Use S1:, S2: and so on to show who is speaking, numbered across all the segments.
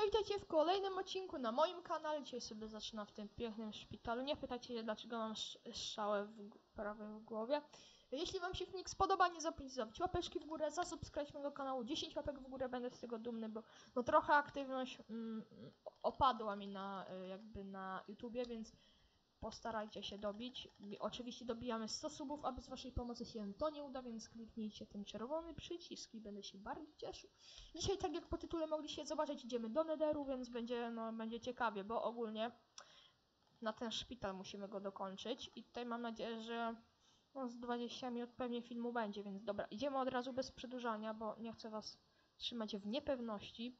S1: Witajcie w kolejnym odcinku na moim kanale. Dzisiaj sobie zaczynam w tym pięknym szpitalu. Nie pytajcie się, dlaczego mam strzałę w prawej głowie. Jeśli wam się filmik spodoba, nie zapomnijcie zostawić łapeczki w górę, zasubskrybować mojego kanału. 10 łapek w górę, będę z tego dumny, bo no trochę aktywność mm, opadła mi na y, jakby na YouTubie, więc postarajcie się dobić. Oczywiście dobijamy 100 subów, aby z waszej pomocy się to nie uda, więc kliknijcie ten czerwony przycisk i będę się bardzo cieszył. Dzisiaj, tak jak po tytule mogliście zobaczyć, idziemy do Netheru, więc będzie, no, będzie ciekawie, bo ogólnie na ten szpital musimy go dokończyć i tutaj mam nadzieję, że no, z 20 minut pewnie filmu będzie, więc dobra, idziemy od razu bez przedłużania, bo nie chcę was trzymać w niepewności.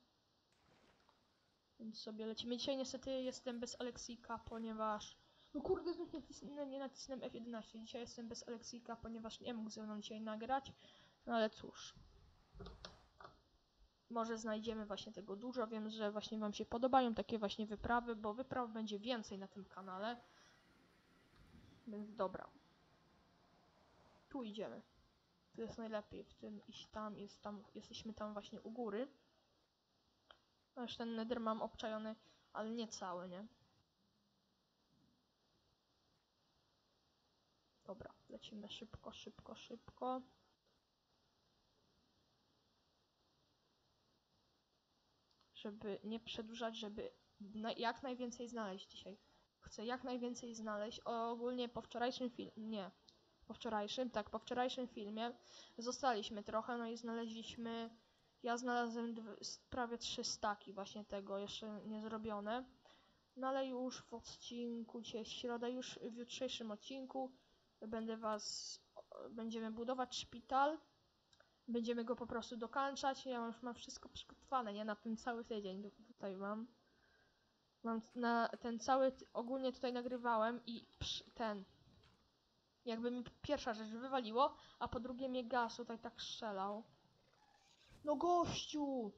S1: Więc sobie lecimy. Dzisiaj niestety jestem bez Aleksika, ponieważ... No kurde, znów nie, nacisnę, nie nacisnąłem F11. Dzisiaj jestem bez Aleksika, ponieważ nie mógł ze mną dzisiaj nagrać. No ale cóż. Może znajdziemy właśnie tego dużo. Wiem, że właśnie Wam się podobają takie właśnie wyprawy, bo wypraw będzie więcej na tym kanale. Więc dobra. Tu idziemy. Tu jest najlepiej. W tym iść tam, jest tam, jesteśmy tam właśnie u góry. Aż ten nether mam obczajony, ale nie cały, nie? Dobra, lecimy szybko, szybko, szybko. Żeby nie przedłużać, żeby na, jak najwięcej znaleźć dzisiaj. Chcę jak najwięcej znaleźć. Ogólnie po wczorajszym filmie, nie, po wczorajszym, tak, po wczorajszym filmie zostaliśmy trochę, no i znaleźliśmy, ja znalazłem prawie trzy staki właśnie tego, jeszcze nie zrobione. No ale już w odcinku, dzisiaj środa, już w jutrzejszym odcinku będę was, będziemy budować szpital, będziemy go po prostu dokończać, ja już mam wszystko przygotowane, nie, na ten cały tydzień tu- tutaj mam. Mam na ten cały, ogólnie tutaj nagrywałem i ten, jakby mi pierwsza rzecz wywaliło, a po drugie mnie gaz tutaj tak strzelał. No gościu!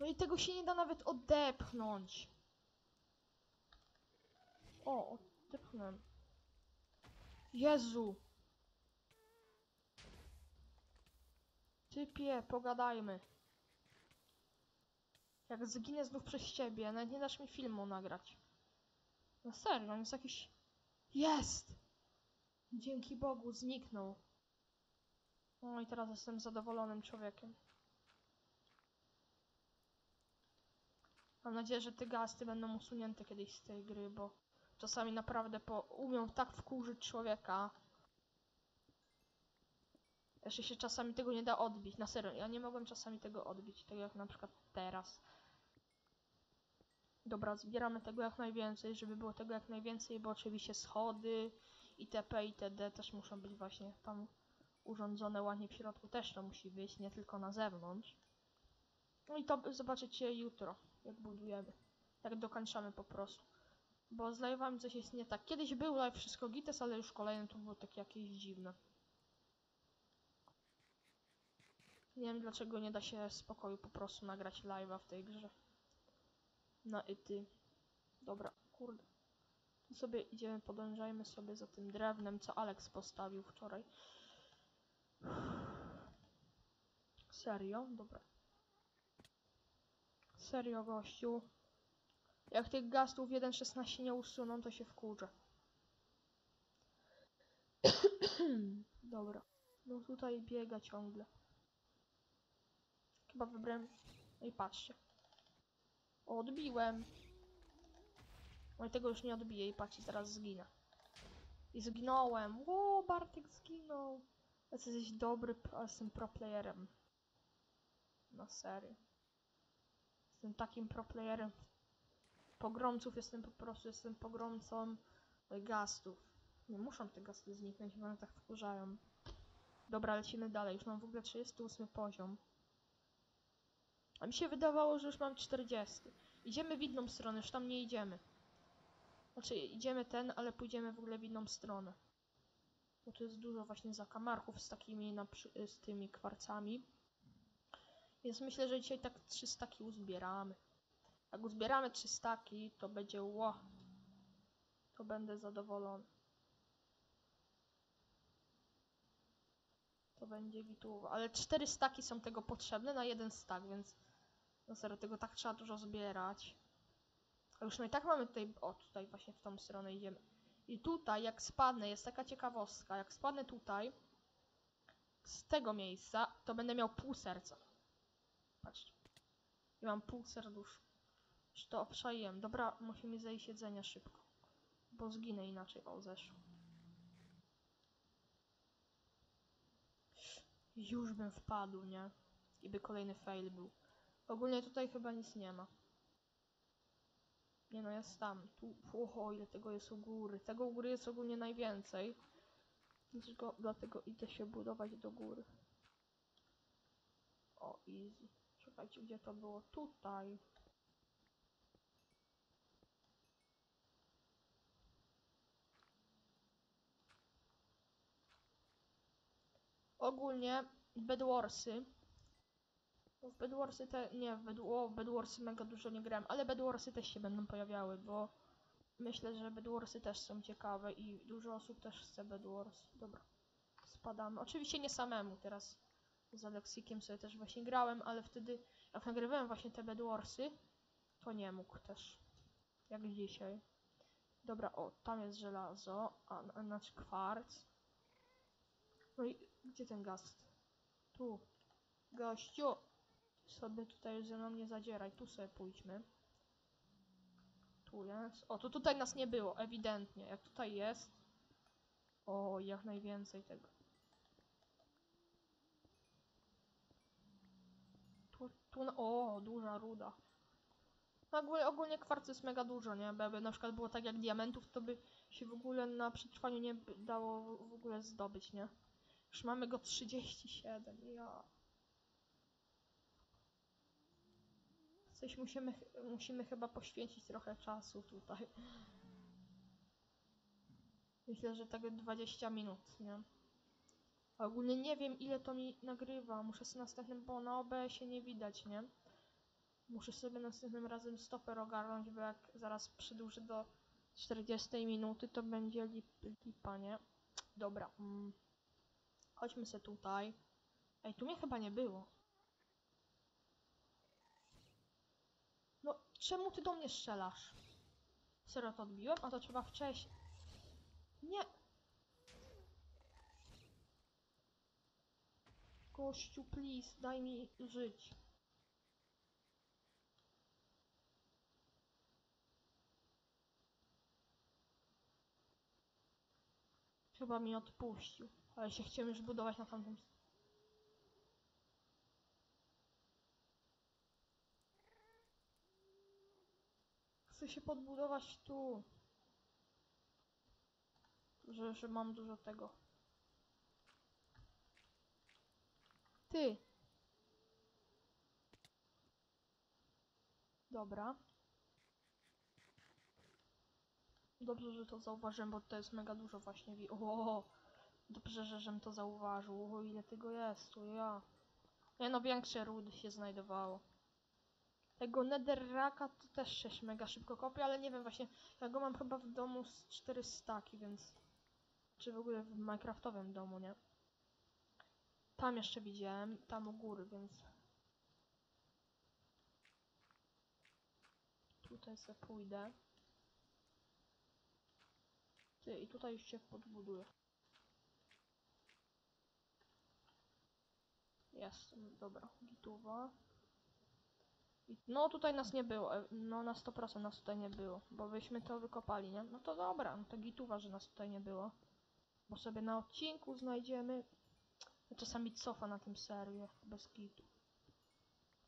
S1: No i tego się nie da nawet odepchnąć. O, odepchnąłem. Jezu! Typie, pogadajmy. Jak zginę znów przez ciebie, nawet nie dasz mi filmu nagrać. No serio, on jest jakiś... Jest! Dzięki Bogu, zniknął. No i teraz jestem zadowolonym człowiekiem. Mam nadzieję, że te gasty będą usunięte kiedyś z tej gry, bo czasami naprawdę po, umią tak wkurzyć człowieka. Jeszcze się czasami tego nie da odbić. Na serio, ja nie mogłem czasami tego odbić, tak jak na przykład teraz. Dobra, zbieramy tego jak najwięcej, żeby było tego jak najwięcej, bo oczywiście schody, itp. itd. też muszą być właśnie tam urządzone ładnie w środku, też to musi być, nie tylko na zewnątrz. No i to zobaczycie jutro, jak budujemy, jak dokończamy po prostu. Bo z live'ami coś jest nie tak. Kiedyś był live wszystko gites, ale już kolejny to było takie jakieś dziwne. Nie wiem dlaczego nie da się spokoju po prostu nagrać live'a w tej grze. Na ty. Dobra, kurde. Tu sobie idziemy, podążajmy sobie za tym drewnem, co Alex postawił wczoraj. Serio? Dobra. Serio, gościu. Jak tych gastów 1.16 nie usuną, to się wkurzę. Dobra. No tutaj biega ciągle. Chyba wybrałem... No i patrzcie. O, odbiłem. No i tego już nie odbiję i patrzcie, teraz zginę. I zginąłem. Ło, Bartek zginął. Jesteś dobry, pro- jestem pro playerem. Na serio. Jestem takim pro playerem. Pogromców jestem po prostu, jestem pogromcą e, gastów. Nie muszą te gasty zniknąć, bo one tak wkurzają. Dobra, lecimy dalej. Już mam w ogóle 38 poziom. A mi się wydawało, że już mam 40. Idziemy w inną stronę, już tam nie idziemy. Znaczy, idziemy ten, ale pójdziemy w ogóle w inną stronę. Bo tu jest dużo właśnie zakamarków z takimi, z tymi kwarcami. Więc myślę, że dzisiaj tak 3 staki uzbieramy. Jak uzbieramy 3 staki, to będzie ło. To będę zadowolony. To będzie gituwa. Ale 4 staki są tego potrzebne na jeden stak, więc No serio, tego tak trzeba dużo zbierać. A już no i tak mamy tutaj, o tutaj właśnie w tą stronę idziemy. I tutaj jak spadnę, jest taka ciekawostka, jak spadnę tutaj, z tego miejsca, to będę miał pół serca. Patrzcie. I mam pół serdusz. Już to obszaiłem. Dobra, musimy zejść jedzenia szybko. Bo zginę inaczej. O, zeszło. Już bym wpadł, nie? I by kolejny fail był. Ogólnie tutaj chyba nic nie ma. Nie no, jest tam. Tu, oho, ile tego jest u góry. Tego u góry jest ogólnie najwięcej. Dlatego, dlatego idę się budować do góry. O, easy. Czekajcie, gdzie to było? Tutaj. Ogólnie Bedwarsy. W Bedwarsy te. Nie, w, Bed, w Bedwarsy mega dużo nie grałem, ale Bedwarsy też się będą pojawiały, bo myślę, że Bedwarsy też są ciekawe i dużo osób też chce Bedwars. Dobra, spadamy. Oczywiście nie samemu, teraz z Aleksikiem sobie też właśnie grałem, ale wtedy jak nagrywałem właśnie te Bedwarsy, to nie mógł też. Jak dzisiaj. Dobra, o, tam jest żelazo, a, a znaczy kwarc. No i gdzie ten gaz? Tu. Gościu! Sobie tutaj ze mną nie zadzieraj, tu sobie pójdźmy. Tu jest. O, to tutaj nas nie było, ewidentnie. Jak tutaj jest. O, jak najwięcej tego. Tu, tu, o, duża ruda. No ogólnie, ogólnie kwarcu jest mega dużo, nie? Bo Jakby na przykład było tak jak diamentów, to by się w ogóle na przetrwaniu nie dało w ogóle zdobyć, nie? Już mamy go 37, ja. Coś musimy, musimy chyba poświęcić trochę czasu tutaj. Myślę, że tak 20 minut, nie? Ogólnie nie wiem ile to mi nagrywa. Muszę sobie następnym, bo na OBS-ie nie widać, nie? Muszę sobie następnym razem stoper ogarnąć, bo jak zaraz przedłużę do 40 minuty, to będzie lip, lipa, nie? Dobra. Mm. Chodźmy se tutaj. Ej, tu mnie chyba nie było. No, czemu ty do mnie strzelasz? Serio to odbiłem? A to trzeba wcześniej. Nie! Gościu, please, daj mi żyć. Chyba mi odpuścił, ale się chciałem już budować na tamtym. Chcę się podbudować tu. Że, że mam dużo tego. Ty. Dobra. Dobrze, że to zauważyłem, bo to jest mega dużo właśnie. O, dobrze, że żem to zauważył. O, ile tego jest, tu ja. Nie no, większe rudy się znajdowało. Tego netherraka to też się mega szybko kopie, ale nie wiem właśnie, ja go mam chyba w domu z 4 staki, więc... Czy w ogóle w minecraftowym domu, nie? Tam jeszcze widziałem, tam u góry, więc... Tutaj sobie pójdę. Ty, i tutaj już się podbuduję. Jest, dobra, gituwa. No tutaj nas nie było, e, no na 100% nas tutaj nie było, bo byśmy to wykopali, nie? No to dobra, no to gituwa, że nas tutaj nie było. Bo sobie na odcinku znajdziemy. Czasami cofa na tym serwie, bez kitu.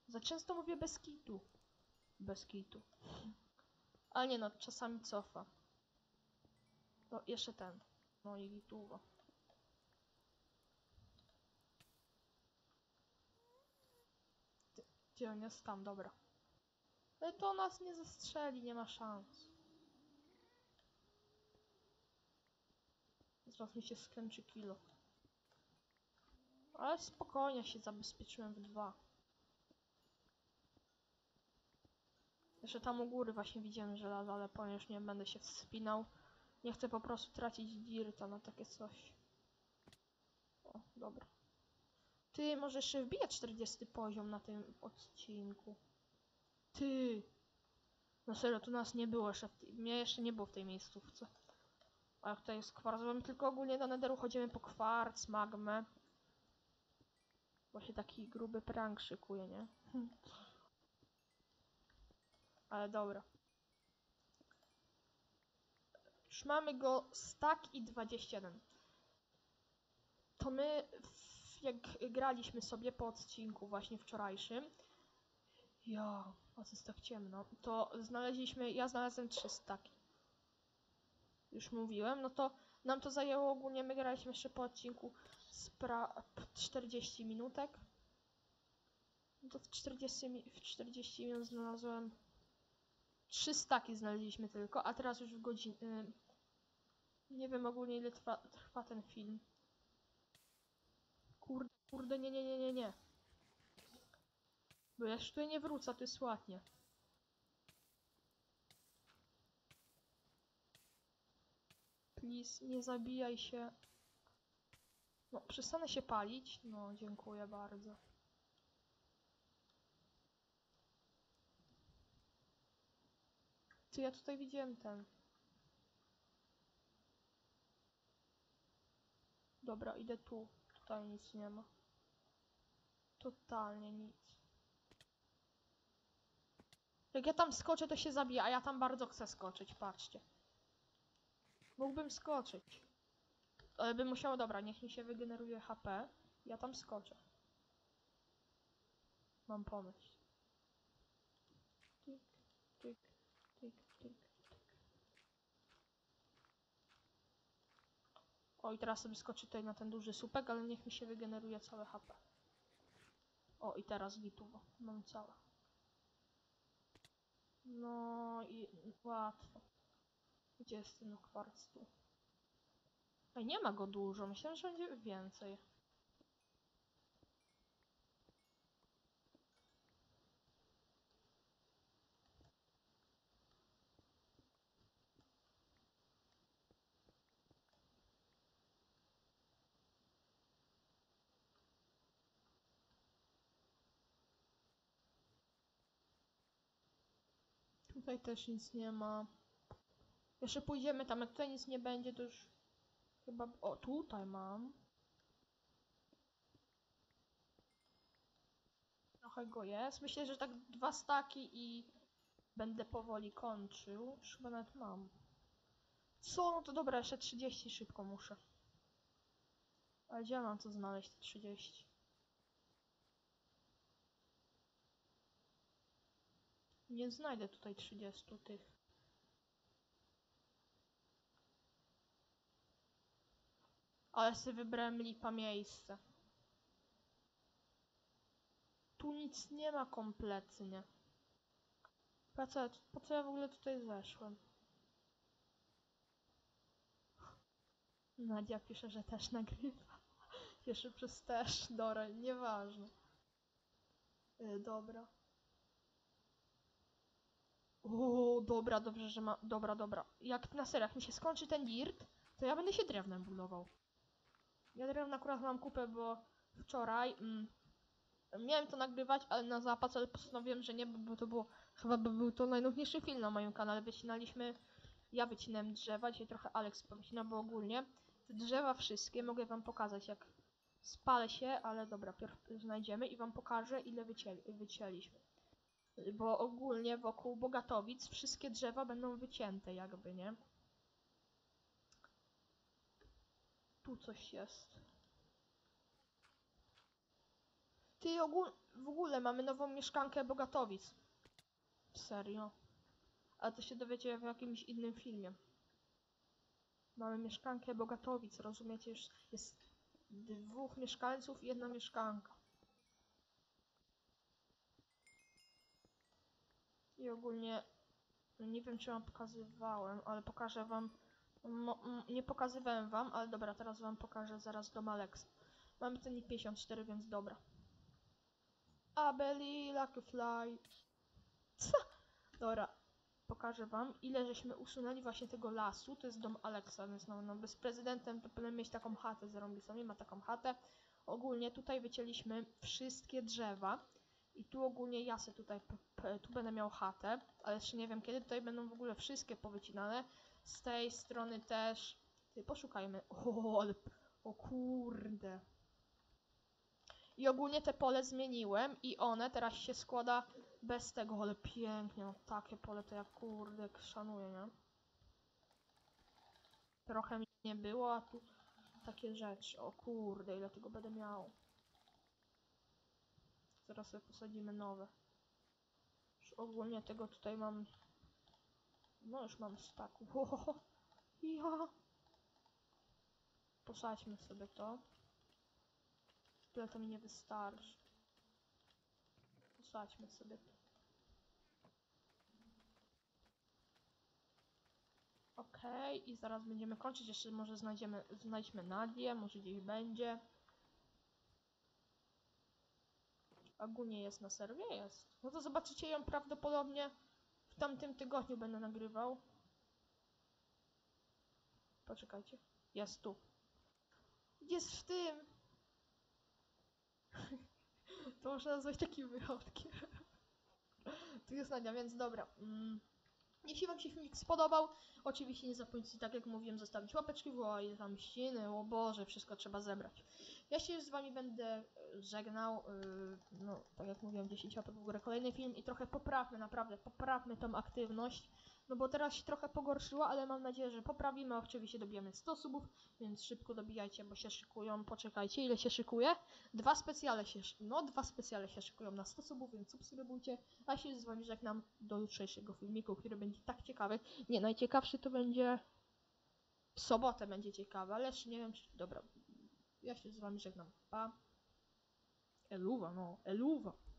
S1: Za często mówię bez kitu. Bez kitu. Ale nie no, czasami cofa. No, jeszcze ten. No i gituwa. Gdzie- on jest? Tam, dobra. Ale to nas nie zestrzeli, nie ma szans. Zaraz mi się skończy kilo. Ale spokojnie się zabezpieczyłem w dwa. Jeszcze tam u góry właśnie widziałem żelazo, ale powiem, już nie będę się wspinał. Nie chcę po prostu tracić dirta na takie coś. O, dobra. Ty, może jeszcze wbiję 40 poziom na tym odcinku. Ty! No serio, tu nas nie było jeszcze, mnie jeszcze nie było w tej miejscówce. A tutaj jest kwarc, tylko ogólnie do Netheru chodzimy po kwarc, magmę. Bo się taki gruby prank szykuje, nie? Ale dobra. Już mamy go stack i 21. To my, w, jak graliśmy sobie po odcinku właśnie wczorajszym, ja, o co jest tak ciemno, to znaleźliśmy, ja znalazłem trzy staki. Już mówiłem, no to nam to zajęło ogólnie, my graliśmy jeszcze po odcinku spra 40 minutek. No to w 40, mi- w 40 minut znalazłem trzy staki znaleźliśmy tylko, a teraz już w godzinie. Nie wiem ogólnie ile trwa, trwa ten film. Kurde, kurde, nie, nie, nie, nie, nie. Bo ja już tutaj nie wrócę, to jest ładnie. Please, nie zabijaj się. No, przestanę się palić. No, dziękuję bardzo. Ty, ja tutaj widziałem ten. Dobra, idę tu. Tutaj nic nie ma. Totalnie nic. Jak ja tam skoczę, to się zabija, a ja tam bardzo chcę skoczyć, patrzcie. Mógłbym skoczyć. Ale bym musiał, dobra, niech mi się wygeneruje HP. Ja tam skoczę. Mam pomysł. Tyk, tyk, tyk, tyk. O, i teraz sobie skoczę tutaj na ten duży słupek, ale niech mi się wygeneruje całe HP. O, i teraz gituwo. Mam całe. No i łatwo. Gdzie jest ten kwarc tu? Ej, nie ma go dużo. Myślałem, że będzie więcej. Tutaj też nic nie ma. Jeszcze pójdziemy tam, jak tutaj nic nie będzie, to już chyba... O, tutaj mam. Trochę go jest. Myślę, że tak dwa staki i będę powoli kończył. Już chyba nawet mam. Co? No to dobra, jeszcze 30 szybko muszę. Ale gdzie mam co znaleźć te 30? Nie znajdę tutaj 30 tych. Ale sobie wybrałem lipa miejsce. Tu nic nie ma kompletnie. Po co, po co ja w ogóle tutaj zeszłem? Nadia pisze, że też nagrywa. Jeszcze przez też, Dora, nieważne. Yy, dobra. O, dobra, dobrze, że ma. Dobra, dobra. Jak na jak mi się skończy ten dirt, to ja będę się drewnem budował. Ja drewna akurat mam kupę, bo wczoraj mm, miałem to nagrywać, ale na zapas, ale postanowiłem, że nie, bo to było. Chyba by był to najnudniejszy film na moim kanale. Wycinaliśmy. Ja wycinałem drzewa, dzisiaj trochę Alex powycina, bo ogólnie te drzewa wszystkie mogę wam pokazać, jak spalę się, ale dobra, pierw znajdziemy i wam pokażę, ile wycięli, wycięliśmy. Bo ogólnie wokół Bogatowic wszystkie drzewa będą wycięte jakby, nie? Tu coś jest. Ty ogól w ogóle mamy nową mieszkankę Bogatowic. Serio. Ale to się dowiecie w jakimś innym filmie. Mamy mieszkankę Bogatowic, rozumiecie? Już jest dwóch mieszkańców i jedna mieszkanka. I ogólnie nie wiem czy wam pokazywałem, ale pokażę wam. Nie pokazywałem wam, ale dobra, teraz wam pokażę zaraz dom Alexa. Mamy ten 54, więc dobra. Abeli, Lucky Fly. Co? Dobra, pokażę wam, ile żeśmy usunęli właśnie tego lasu. To jest dom Alexa, więc no, no bez prezydentem to powinien mieć taką chatę, zarąbistą, nie ma taką chatę. Ogólnie tutaj wycięliśmy wszystkie drzewa I tu ogólnie ja se tutaj, tu będę miał chatę, ale jeszcze nie wiem kiedy, tutaj będą w ogóle wszystkie powycinane. Z tej strony też. Poszukajmy. O, ale, o kurde. I ogólnie te pole zmieniłem i one teraz się składa bez tego, ale pięknie, no takie pole to ja kurde szanuję, nie? Trochę mi nie było, a tu takie rzeczy. O kurde, ile tego będę miał. Zaraz sobie posadzimy nowe. Już ogólnie tego tutaj mam... No już mam staku. Ohoho. Ja. Posadźmy sobie to. Tyle to mi nie wystarczy. Posadźmy sobie to. Okej, i zaraz będziemy kończyć. Jeszcze może znajdziemy, znajdźmy Nadię, może gdzieś będzie. Ogólnie jest na serwie? Jest. No to zobaczycie ją prawdopodobnie w tamtym tygodniu będę nagrywał. Poczekajcie. Jest tu. Jest w tym! to można nazwać takim wychodkiem. tu jest Nadia, więc dobra. Mm. Jeśli wam się filmik spodobał, oczywiście nie zapomnijcie, tak jak mówiłem, zostawić łapeczki w ile tam ściny, o Boże, wszystko trzeba zebrać. Ja się już z wami będę e, żegnał, yy, no tak jak mówiłem, 10 łapek w górę, kolejny film i trochę poprawmy, naprawdę, poprawmy tą aktywność, no bo teraz się trochę pogorszyła, ale mam nadzieję, że poprawimy, oczywiście dobijemy 100 subów, więc szybko dobijajcie, bo się szykują, poczekajcie, ile się szykuje? Dwa specjale się, no dwa specjale się szykują na 100 subów, więc subskrybujcie, a się z wami żegnam do jutrzejszego filmiku, który będzie tak ciekawy, nie, najciekawszy to będzie w sobotę będzie ciekawy, ale jeszcze nie wiem, czy, dobra, ja się z wami żegnam, pa. Eluwa, no, eluwa.